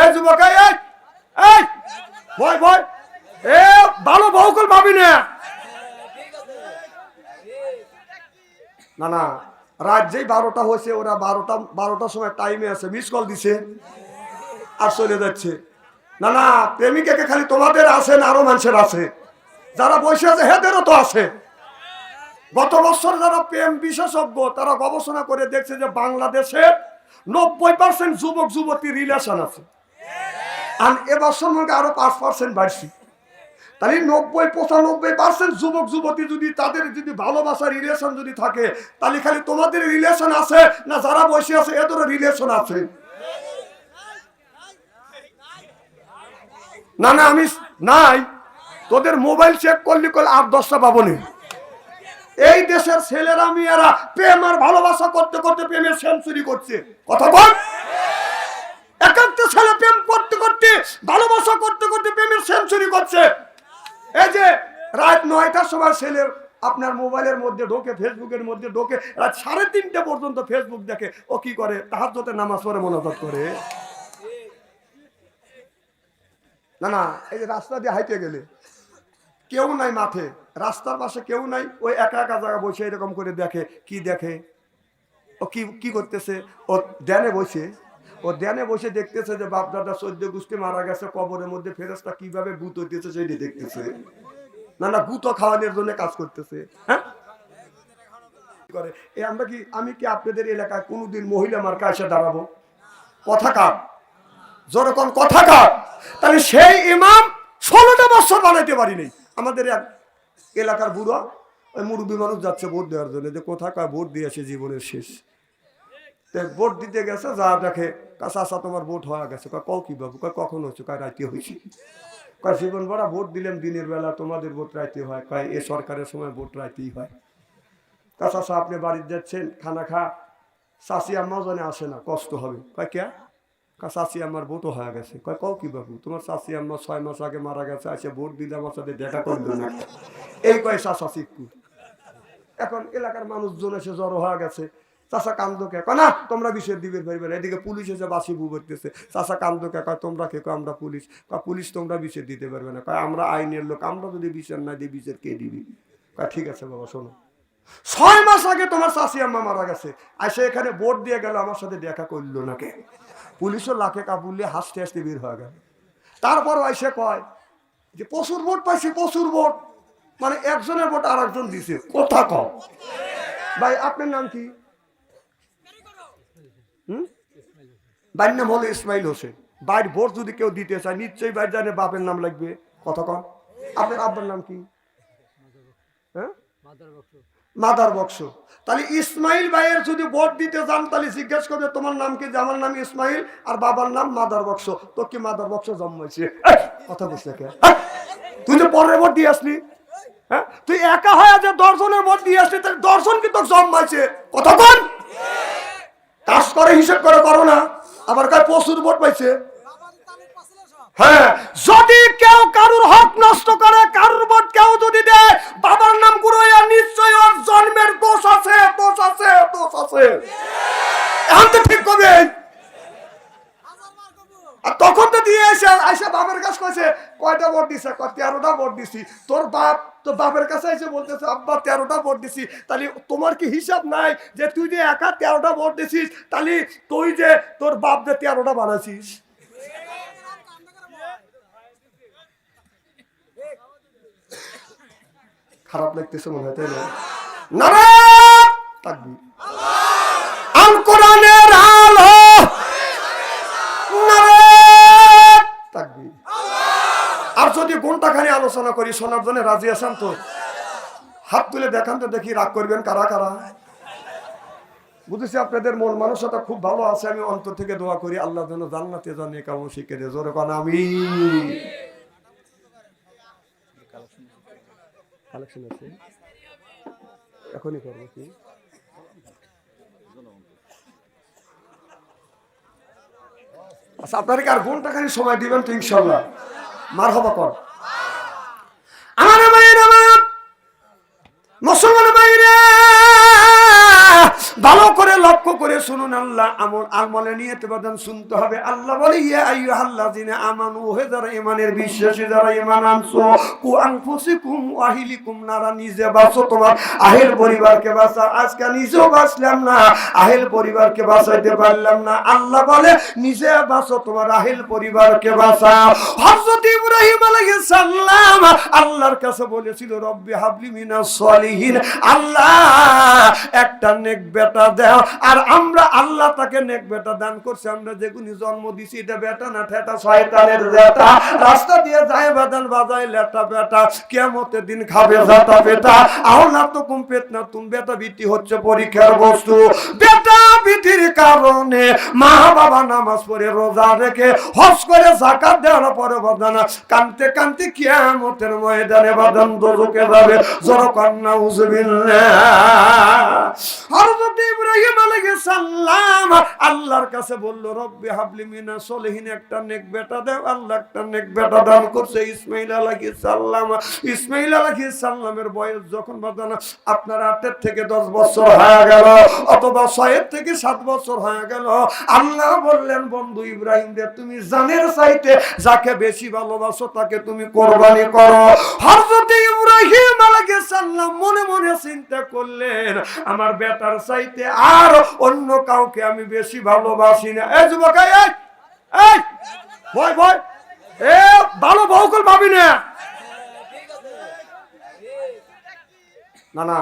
এই যুবক এই এই, ভয় ভয় এ ভালো বহুকল পাবি না। না না রাত যেই বারোটা হয়েছে ওরা বারোটা বারোটার সময় টাইমে আছে মিস কল দিছে আর চলে যাচ্ছে। না না প্রেমিকাকে খালি তোমাদের আছে না আরও মানুষের আছে? যারা বসে আছে হেদেরও তো আছে। গত বছর যারা প্রেম বিশেষজ্ঞ তারা গবেষণা করে দেখছে যে বাংলাদেশে নব্বই পার্সেন্ট যুবক যুবতী রিলেশন আছে। আর এবছর মধ্যে আরও পাঁচ পার্সেন্ট বাড়ছি। তাহলে নব্বই, পঁচানব্বই পার্সেন্ট যুবক, যুবতী যদি তাদের যদি ভালোবাসা রিলেশন যদি থাকে, তাহলে খালি তোমাদের রিলেশন আছে না যারা বসে আছে, এদেরও রিলেশন আছে? না না, আমি নাই। তোদের মোবাইল চেক করলি করলে আট, দশটা পাবো নি। এই দেশের ছেলেরা, মেয়েরা প্রেম আর ভালোবাসা করতে করতে প্রেমের সেঞ্চুরি করছে। কথা বল। ভালোবাসা করতে করতে প্রেমের সেঞ্চুরি করছে। এই যে রাত নয়টার সময় ছেলের আপনার মোবাইলের মধ্যে ঢোকে, ফেসবুকের মধ্যে ঢোকে, রাত সাড়ে তিনটে পর্যন্ত ফেসবুক দেখে, ও কি করে? তাহার যতে নামাজ পড়ে মনোযোগ করে। না না, এই যে রাস্তা দিয়ে হাইটে গেলে, কেউ নাই মাঠে, রাস্তার পাশে কেউ নাই ওই একা একা জায়গা বসে এরকম করে দেখে, কি দেখে? ও কি কি করতেছে? ও ধ্যানে বসে। ও ধ্যানে বসে দেখতেছে যে বাপ দাদা চোদ্দ গুষ্টি মারা গেছে, কবরের মধ্যে ফেরস্তা কীভাবে গুত হইতেছে সেটি দেখতেছে। না না গুতো খাওয়ানোর জন্য কাজ করতেছে হ্যাঁ? করে। এ আমরা কি, আমি কি আপনাদের এলাকায় কোনোদিন মহিলা মার্কা এসে দাঁড়াবো? কথা কার? যেরকম কথা কার? তাহলে সেই ইমাম ষোলোটা বছর বানাইতে পারিনি আমাদের এক এলাকার বুড়ো, ওই মানুষ যাচ্ছে ভোট দেওয়ার জন্য। যে কোথাকার ভোট দিয়েছে জীবনের শেষ। ভোট দিতে গেছে, যা দেখে আসা তোমার ভোট হয়ে গেছে। কয়, কও কি বাবু? কয়, কখন হচ্ছে কয় রাতে হয়েছে। কয়, জীবন ভরা ভোট দিলাম দিনের বেলা, তোমাদের ভোট রাইতে হয়। কয়, এ সরকারের সময় ভোট রাইতেই হয়। কাঁচা আপনি বাড়িতে যাচ্ছেন, খানা খা শাশি আম্মাও জানে আসে না, কষ্ট হবে। কয়, কে? কা শাশি আমার ভোটও হয়ে গেছে। কয়, কও কি বাবু? তোমার শাশি আম্মা ছয় মাস আগে মারা গেছে আসে ভোট দিলে আমার সাথে দেখা করল না। এই কয় শাশা শিক্ষু এখন এলাকার মানুষজন এসে জড়ো হয়ে গেছে। চাষা কান্দকে কয়, না, তোমরা বিষের দিবের পারিবে না এদিকে পুলিশ এসে বাসি বু করতেছে। চাষা কান্দকে কয়, তোমরা কে? কয়, আমরা পুলিশ। কয়, পুলিশ তোমরা বিষের দিতে পারবে না। কয়, আমরা আইনের লোক, আমরা যদি বিষের না দিই বিষের কে দিবি? কয়, ঠিক আছে বাবা, শোনো। ছয় মাস আগে তোমার শাশি আম্মা মারা গেছে। আসে এখানে ভোট দিয়ে গেল, আমার সাথে দেখা করল না কে? পুলিশও লাখে কাবুললে হাসতে হাসতে বের হয়ে গেল। তারপর এসে কয় যে, প্রচুর ভোট পাইছি, প্রচুর ভোট। মানে একজনের ভোট আর একজন দিছে। কথা কম ভাই, আপনার নাম কি? হুম? বাড়ির নাম হলো ইসমাইল হোসেন। বাইর ভোট যদি কেউ দিতে চায়, নিশ্চয়ই বাইর জানে বাপের নাম লাগবে। কথা কম আপনার আব্বার নাম কি? হ্যাঁ? মাদার বক্স। তাহলে ইসমাইল ভাইয়ের যদি ভোট দিতে যান, তাহলে জিজ্ঞেস করবে, তোমার নাম কি? আমার নাম ইসমাইল আর বাবার নাম মাদার বক্স। তো কি মাদার বক্স জন্মাইছে কথা বুঝতে কে? তুই যে পরের ভোট দিয়ে আসলি। হ্যাঁ? তুই একা হয়ে যে দর্শনের ভোট দিয়ে আসলি, তাহলে দর্শন কি তোর জন্মাইছে কথা বল কাজ করে, হিসেব করে করো না। আবার কার প্রচুর ভোট পাইছে। হ্যাঁ যদি কেউ কারুর হক নষ্ট করে, কারুর ভোট কেউ যদি দেয়, বাবার নাম গুরুয়া নিশ্চয় ওর জন্মের দোষ আছে দোষ আছে দোষ আছে। এখন তো ঠিক করবে আর তখন তো দিয়ে এসে আইসা বাপের কাছে কইছে, কয়টা ভোট দিছে? কয়, তেরোটা ভোট দিছি। তোর বাপ তো বাপের কাছে এসে বলতেছে, আব্বা, তেরোটা ভোট দিছি। তাহলে তোমার কি হিসাব নাই যে তুই যে একা তেরোটা ভোট দিছিস? তাহলে তুই যে তোর বাপ যে তেরোটা বানাছিস খারাপ লাগতেছে মনে হয়, তাই না নারে তাকবীর আল কোরআনের আলো নারে তাকবীর আর যদি ঘন্টাখানি আলোচনা করি শোনার জন্য রাজি আছেন তো? হাত তুলে দেখান তো দেখি রাগ করবেন কারা কারা। বুঝেছি আপনাদের মন মানসতা খুব ভালো আছে, আমি অন্তর থেকে দোয়া করি, আল্লাহ যেন জান্নাতে জানে কেমন শিখে দে জোরে কান আমি কালেকশন এখনই করব কি আচ্ছা আপনারা কি আর ঘন্টাখানি সময় দিবেন তো, ইনশাল্লাহ। মার হবা কর আমার মায়ের আমার মুসলমান বাইরে লক্ষ্য করে শুনুন আল্লাহ, আমল আমলে নিয়ে বাদান শুনতে হবে। আল্লাহ বলে, ইয়া আইয়ুহাল্লাযিনা আমানু, হে যারা ইমানের বিশ্বাসী, যারা ইমান আনছো, কু আনফুসিকুম ওয়াহিলিকুম নারা, নিজে বাঁচো তোমার। আহেল পরিবারকে বাঁচা আজকে নিজেও বাঁচলাম না, আহেল পরিবারকে বাঁচাইতে পারলাম না। আল্লাহ বলে, নিজে বাঁচো তোমার, আহেল পরিবারকে বাঁচা হযরত ইব্রাহিম আলাইহিস সালাম আল্লাহর কাছে বলেছিল, রব্বি হাবলি মিনাস সলিহিন। আল্লাহ, একটা নেক বেটা দাও আর আমরা আল্লাহ তাকে নেক বেটা দান করছি, আমরা যেগুনি জন্ম দিছি, এটা বেটা না ঠেটা শয়তানের বেটা। রাস্তা দিয়ে যায় বাদান, বাজায় লেটা বেটা। কিয়ামতের দিন খাবে জাতা বেটা। আহলা তো কুম পেট না তুম বেটা বিটি হচ্ছে পরীক্ষার বস্তু। বেটা বিটির কারণে মা বাবা নামাজ পড়ে রোজা রেখে হজ করে জাকাত দেওয়ার পরে বাদান কানতে কানতে কিয়ামতের ময়দানে বাদান দোজকে যাবে। জোর কন্যা উজবিল্লাহ। হযরত ইব্রাহিম আলাইহিস সালাম আল্লাহর কাছে বলল, রব্বি হাবলি মিনা সলিহিন, একটা নেক বেটা দাও, আল্লাহ একটা নেক বেটা দান করছে। ইসমাইল আলাইহিস সালাম, ইসমাইল আলাইহিস সালামের বয়স যখন বাদানা আপনার আটের থেকে দশ বছর হয়ে গেল, অথবা ছয়ের থেকে সাত বছর হয়ে গেল। আল্লাহ বললেন বন্ধু ইব্রাহিম রে তুমি জানের চাইতে যাকে বেশি ভালোবাসো তাকে তুমি কোরবানি করো। হযরত ইব্রাহিম আলাইহিস সালাম মনে মনে চিন্তা করলেন আমার বেটার চাইতে আর অন্য কাউকে আমি বেশি ভালোবাসি না। এই যুবক এই, এই ভয় ভয়। এ ভালো বহুকল ভাবি না। না না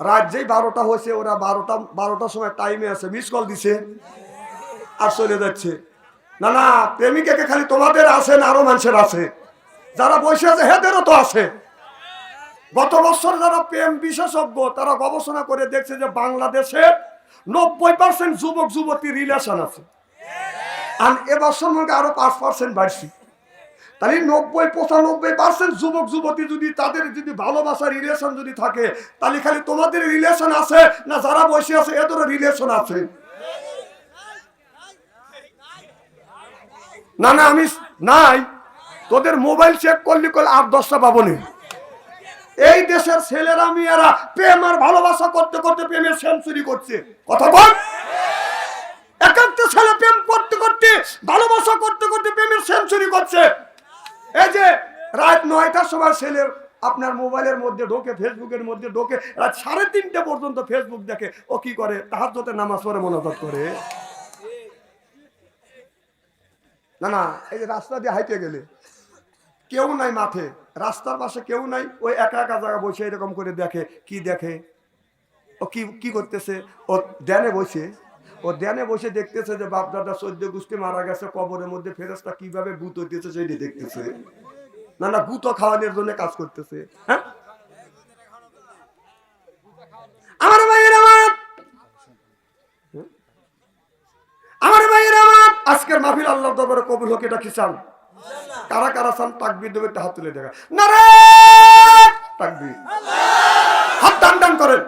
রাত যেই বারোটা হয়েছে, ওরা বারোটা, বারোটার সময় টাইমে আছে মিস কল দিছে আর চলে যাচ্ছে। না না, প্রেমিকাকে খালি তোমাদের আছে না আরও মানুষের আছে। যারা বসে আছে, হেদেরও তো আছে। গত বছর যারা প্রেম বিশেষজ্ঞ, তারা গবেষণা করে দেখছে যে বাংলাদেশে নব্বই পার্সেন্ট যুবক যুবতী রিলেশন আছে। আর এবছর মধ্যে আরও পাঁচ পার্সেন্ট বাড়ছি। তাহলে নব্বই, পঁচানব্বই পার্সেন্ট যুবক, যুবতী যদি তাদের যদি ভালোবাসার রিলেশন যদি থাকে, তাহলে খালি তোমাদের রিলেশন আছে না যারা বসে আছে, এদেরও রিলেশন আছে? না না, আমি নাই। তোদের মোবাইল চেক করলি করলে আট, দশটা পাবো নি। এই দেশের ছেলেরা, মেয়েরা প্রেম আর ভালোবাসা করতে করতে প্রেমের সেঞ্চুরি করছে। কথা বল। এক একটা ছেলে প্রেম করতে করতে, ভালোবাসা করতে করতে প্রেমের সেঞ্চুরি করছে। এই যে রাত নয়টার সময় ছেলের আপনার মোবাইলের মধ্যে ঢোকে, ফেসবুকের মধ্যে ঢোকে, রাত সাড়ে তিনটে পর্যন্ত ফেসবুক দেখে, ও কি করে? তাহার যতে নামাজ পড়ে মনোযোগ করে। না না, এই যে রাস্তা দিয়ে হাইটে গেলে। কেউ নাই মাঠে, রাস্তার পাশে কেউ নাই, ওই একা একা জায়গা বসে এরকম করে দেখে, কি দেখে? ও কি কি করতেছে? ও ধ্যানে বসে। ও ধ্যানে বসে দেখতেছে যে বাপ দাদা সদ্য গোষ্ঠী মারা গেছে, কবরের মধ্যে ফেরস্তা কীভাবে ভূত হইতেছে সেটি দেখতেছে। না না, ভূত খাওয়ানোর জন্য কাজ করতেছে। হ্যাঁ? আমার ভাইয়ের আমার! আজকের আল্লাহ এটা কারা কারা হাত তুলে দেখা। না হাত করেন।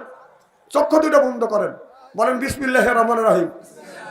চক্ষু দুটো বন্ধ করেন। বলেন বিসমিল্লাহ রহমান রাহিম।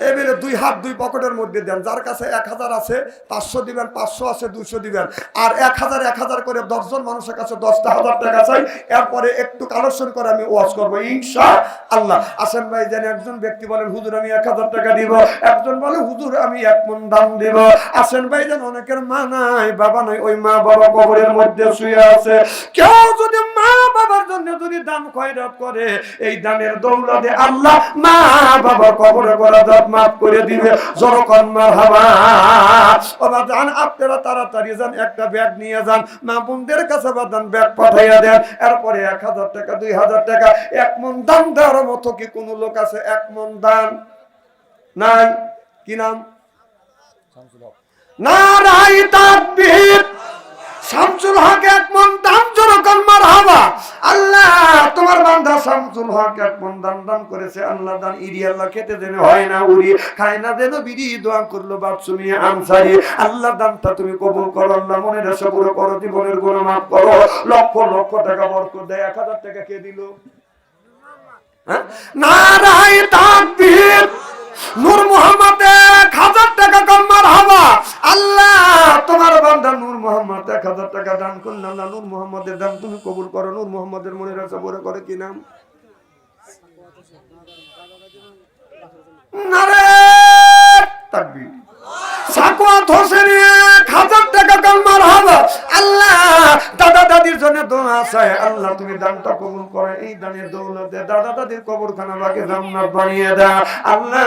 এবারে দুই হাত দুই পকেটের মধ্যে দেন। যার কাছে এক হাজার আছে, পাঁচশো দিবেন, পাঁচশো আছে দুশো দিবেন। আর এক হাজার এক হাজার করে দশজন মানুষের কাছে দশটা হাজার টাকা চাই। এরপরে একটু কালেকশন করে আমি ওয়াজ করব ইনশা আল্লাহ আসেন ভাই, যেন একজন ব্যক্তি বলেন, হুজুর, আমি এক হাজার টাকা দিব। একজন বলে, হুজুর, আমি এক মন দাম দিব। আসেন ভাই, যেন অনেকের মা নাই, বাবা নাই, ওই মা বাবা কবরের মধ্যে শুয়ে আছে। কেউ যদি মা বাবার জন্য যদি দাম খয়রাত করে, এই দানের দৌলতে আল্লাহ মা বাবা কবরে করা দাঁত মাফ করে দিবে। জনকন মারহাবা। ওবা যান, আপনারা তাড়াতাড়ি যান, একটা ব্যাগ নিয়ে যান। মা বোনদের কাছে বাদান ব্যাগ পাঠাইয়া দেন। এরপরে এক হাজার টাকা, দুই হাজার টাকা। এক মন দান দেওয়ার মতো কি কোনো লোক আছে? এক মন দান। নাই। কি নাম? না নারাই তাকবীর। শামসুল হক, এক মন দান জনকন মারহাবা। আল্লাহ, তোমার বান্দা শামসুল হক এক দান দান করেছে, আল্লাহ দান ইরি, আল্লাহ খেতে দেন, হয় না উড়ি খায় না দেন, বিড়ি দোয়া করল বাপসুমি আনসারি। আল্লাহ দানটা তুমি কবুল করো, আল্লাহ মনে রেশা পুরো করো, জীবনের গুণ মাফ করো। লক্ষ লক্ষ টাকা বরকত দেয়, এক হাজার টাকা কে দিল? হ্যাঁ? নারাই তাকবীর। নূর মোহাম্মদ এক হাজার টাকা কম্মার হাবা আল্লাহ, তোমার বান্দা নূর মোহাম্মদ এক হাজার টাকা দান করলাম না, নূর মোহাম্মদের দান তুমি কবুল করো, নূর মোহাম্মদের করে কি নাম? আল্লাহ, দাদা দাদির জন্য আছে। আল্লাহ, তুমি দানটা কবুল করে, এই দানের দৌলতে দাদা দাদির কবরখানা বাকে জান্নাত বানিয়ে দাও। আল্লাহ